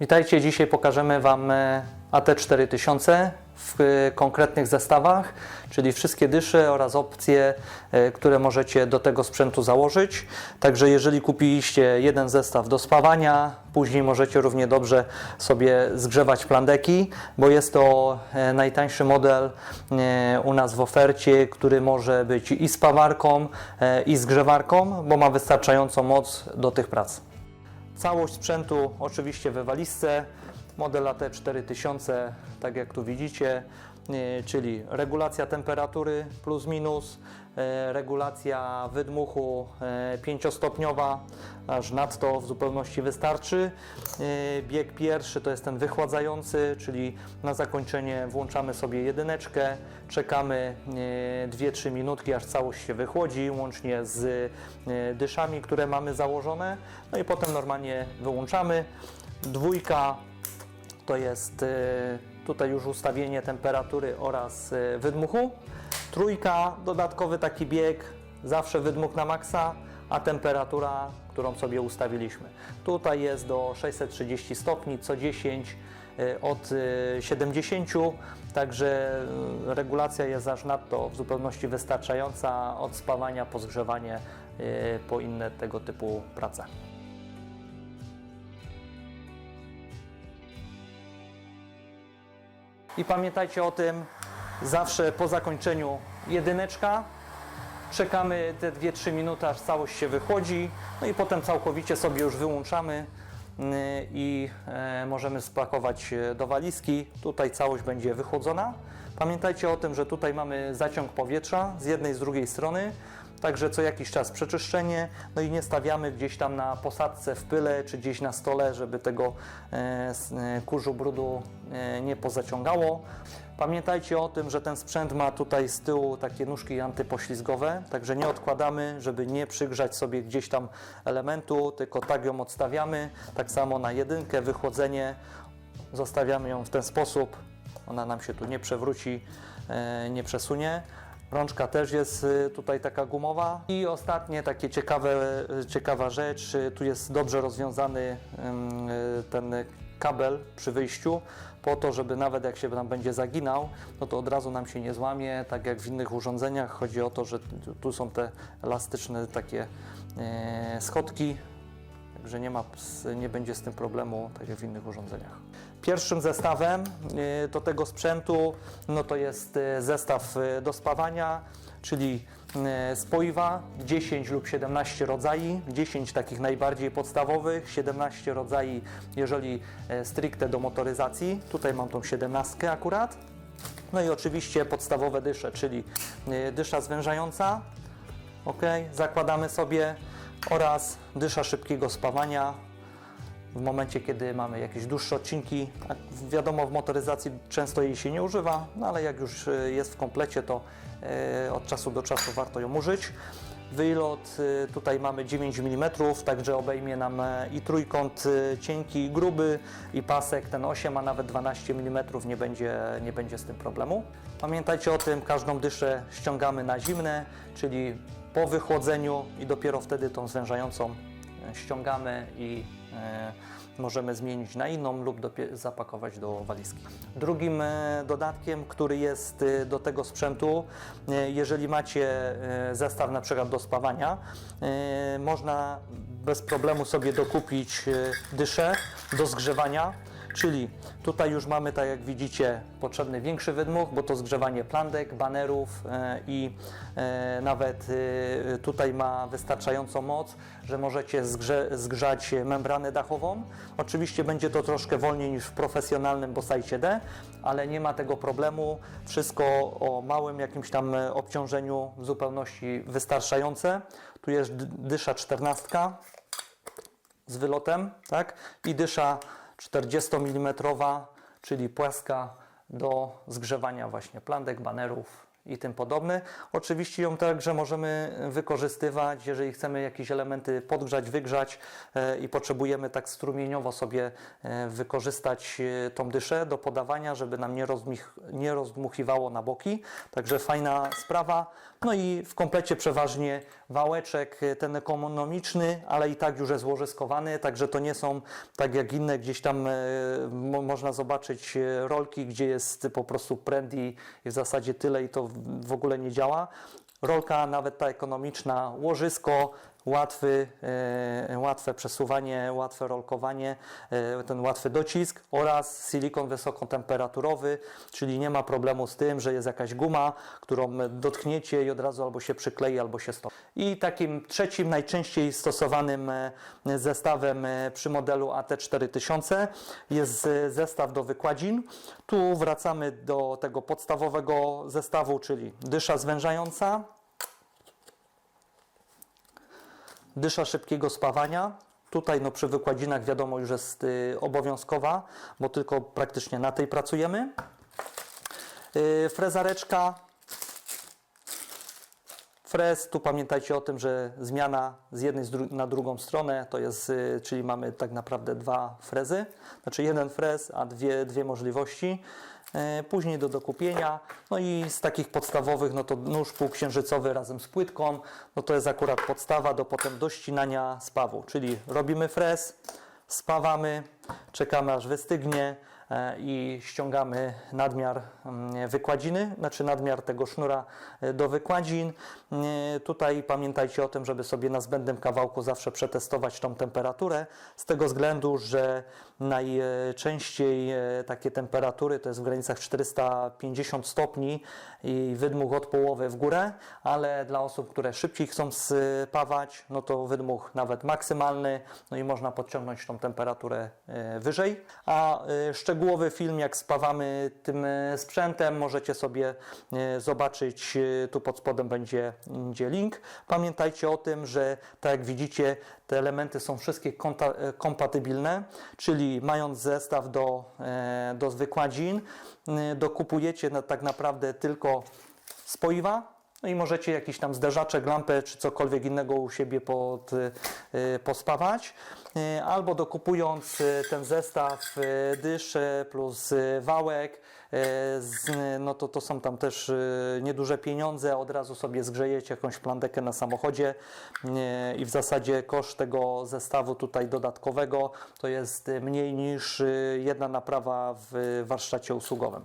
Witajcie, dzisiaj pokażemy Wam e, AT4000 w e, konkretnych zestawach, czyli wszystkie dysze oraz opcje, e, które możecie do tego sprzętu założyć. Także jeżeli kupiliście jeden zestaw do spawania, później możecie równie dobrze sobie zgrzewać plandeki, bo jest to najtańszy model u nas w ofercie, który może być i spawarką, i zgrzewarką, bo ma wystarczającą moc do tych prac. Całość sprzętu oczywiście we walizce, model AT4000, tak jak tu widzicie, czyli regulacja temperatury plus minus, e, regulacja wydmuchu e, pięciostopniowa, aż nadto w zupełności wystarczy. E, Bieg pierwszy to jest ten wychładzający, czyli na zakończenie włączamy sobie jedyneczkę, czekamy 2-3 minutki, aż całość się wychłodzi, łącznie z e, dyszami, które mamy założone. No i potem normalnie wyłączamy. Dwójka to jest e, tutaj już ustawienie temperatury oraz e, wydmuchu. Trójka, dodatkowy taki bieg, zawsze wydmuch na maksa, a temperatura, którą sobie ustawiliśmy. Tutaj jest do 630 stopni, co 10 e, od e, 70, także e, regulacja jest aż nadto w zupełności wystarczająca od spawania po zgrzewanie po inne tego typu prace. I pamiętajcie o tym, zawsze po zakończeniu jedyneczka, czekamy te 2-3 minuty, aż całość się wychłodzi, no i potem całkowicie sobie już wyłączamy yy, i e, możemy spakować e, do walizki. Tutaj całość będzie wychłodzona. Pamiętajcie o tym, że tutaj mamy zaciąg powietrza z jednej i z drugiej strony, także co jakiś czas przeczyszczenie, no i nie stawiamy gdzieś tam na posadce w pyle czy gdzieś na stole, żeby tego e, e, kurzu brudu e, nie pozaciągało. Pamiętajcie o tym, że ten sprzęt ma tutaj z tyłu takie nóżki antypoślizgowe, także nie odkładamy, żeby nie przygrzać sobie gdzieś tam elementu, tylko tak ją odstawiamy. Tak samo na jedynkę, wychłodzenie, zostawiamy ją w ten sposób, ona nam się tu nie przewróci, nie przesunie. Rączka też jest y, tutaj taka gumowa. I ostatnie takie ciekawe, y, ciekawa rzecz, y, tu jest dobrze rozwiązany ten kabel przy wyjściu, po to, żeby nawet jak się nam będzie zaginał, no to od razu nam się nie złamie, tak jak w innych urządzeniach. Chodzi o to, że tu- są te elastyczne takie schodki, Także nie, ma, nie będzie z tym problemu, tak jak w innych urządzeniach. Pierwszym zestawem y, do tego sprzętu no to jest y, zestaw y, do spawania, czyli spoiwa 10 lub 17 rodzajów, 10 takich najbardziej podstawowych, 17 rodzajów, jeżeli e, stricte do motoryzacji. Tutaj mam tą 17 akurat. No i oczywiście podstawowe dysze, czyli dysza zwężająca, ok, zakładamy sobie oraz dysza szybkiego spawania w momencie, kiedy mamy jakieś dłuższe odcinki. Wiadomo, w motoryzacji często jej się nie używa, no ale jak już e, jest w komplecie, to e, od czasu do czasu warto ją użyć. Wylot e, tutaj mamy 9 mm, także obejmie nam e, i trójkąt e, cienki, i gruby, i pasek ten 8, a nawet 12 mm, nie będzie, nie będzie z tym problemu. Pamiętajcie o tym, każdą dyszę ściągamy na zimne, czyli po wychłodzeniu i dopiero wtedy tą zwężającą ściągamy i e, możemy zmienić na inną lub zapakować do walizki. Drugim e, dodatkiem, który jest e, do tego sprzętu, jeżeli macie zestaw na przykład do spawania, można bez problemu sobie dokupić dyszę do zgrzewania. Czyli tutaj już mamy, tak jak widzicie, potrzebny większy wydmuch, bo to zgrzewanie plandek, banerów e, i e, nawet e, tutaj ma wystarczającą moc, że możecie zgrze, zgrzać membranę dachową. Oczywiście będzie to troszkę wolniej niż w profesjonalnym Bosajcie D, ale nie ma tego problemu. Wszystko o małym jakimś tam obciążeniu w zupełności wystarczające. Tu jest dysza 14 z wylotem, tak? I dysza 40 mm, czyli płaska do zgrzewania właśnie plandek, banerów i tym podobny. Oczywiście ją także możemy wykorzystywać, jeżeli chcemy jakieś elementy podgrzać, wygrzać e, i potrzebujemy tak strumieniowo sobie e, wykorzystać e, tą dyszę do podawania, żeby nam nie, rozdmich, nie rozdmuchiwało na boki. Także fajna sprawa. No i w komplecie przeważnie wałeczek ten ekonomiczny, ale i tak już jest łożyskowany, także to nie są tak jak inne, gdzieś tam mo, można zobaczyć rolki, gdzie jest po prostu pręd i w zasadzie tyle i to w, ogóle nie działa. Rolka, nawet ta ekonomiczna, łożysko, łatwy, e, łatwe przesuwanie, łatwe rolkowanie, e, ten łatwy docisk oraz silikon wysokotemperaturowy, czyli nie ma problemu z tym, że jest jakaś guma, którą dotkniecie i od razu albo się przyklei, albo się stopni. I takim trzecim najczęściej stosowanym e, zestawem przy modelu AT4000 jest zestaw do wykładzin. Tu wracamy do tego podstawowego zestawu, czyli dysza zwężająca, dysza szybkiego spawania. Tutaj no, przy wykładzinach wiadomo już jest y, obowiązkowa, bo tylko praktycznie na tej pracujemy. Y, frezareczka. Frez, tu pamiętajcie o tym, że zmiana z jednej na drugą stronę to jest, y, czyli mamy tak naprawdę dwa frezy, znaczy jeden frez, a dwie, dwie możliwości. E, Później do dokupienia, no i z takich podstawowych, no to nóż półksiężycowy razem z płytką, no to jest akurat podstawa do potem do ścinania spawu, czyli robimy frez, spawamy, czekamy aż wystygnie i ściągamy nadmiar mm, wykładziny, znaczy nadmiar tego sznura e, do wykładzin. E, Tutaj pamiętajcie o tym, żeby sobie na zbędnym kawałku zawsze przetestować tą temperaturę, z tego względu, że najczęściej e, takie temperatury to jest w granicach 450 stopni i wydmuch od połowy w górę, ale dla osób, które szybciej chcą spawać, no to wydmuch nawet maksymalny, no i można podciągnąć tą temperaturę e, wyżej. A e, szczegółowy film, jak spawamy tym e, sprzętem, możecie sobie e, zobaczyć, e, tu pod spodem będzie, będzie link. Pamiętajcie o tym, że tak jak widzicie, te elementy są wszystkie kompatybilne, czyli mając zestaw do, do wykładzin, dokupujecie tak naprawdę tylko spoiwa, no i możecie jakiś tam zderzaczek, lampę czy cokolwiek innego u siebie pod, y, pospawać. Y, Albo dokupując y, ten zestaw dyszy plus wałek, no to, to są tam też nieduże pieniądze, od razu sobie zgrzejecie jakąś plandekę na samochodzie i w zasadzie koszt tego zestawu tutaj dodatkowego to jest mniej niż jedna naprawa w warsztacie usługowym.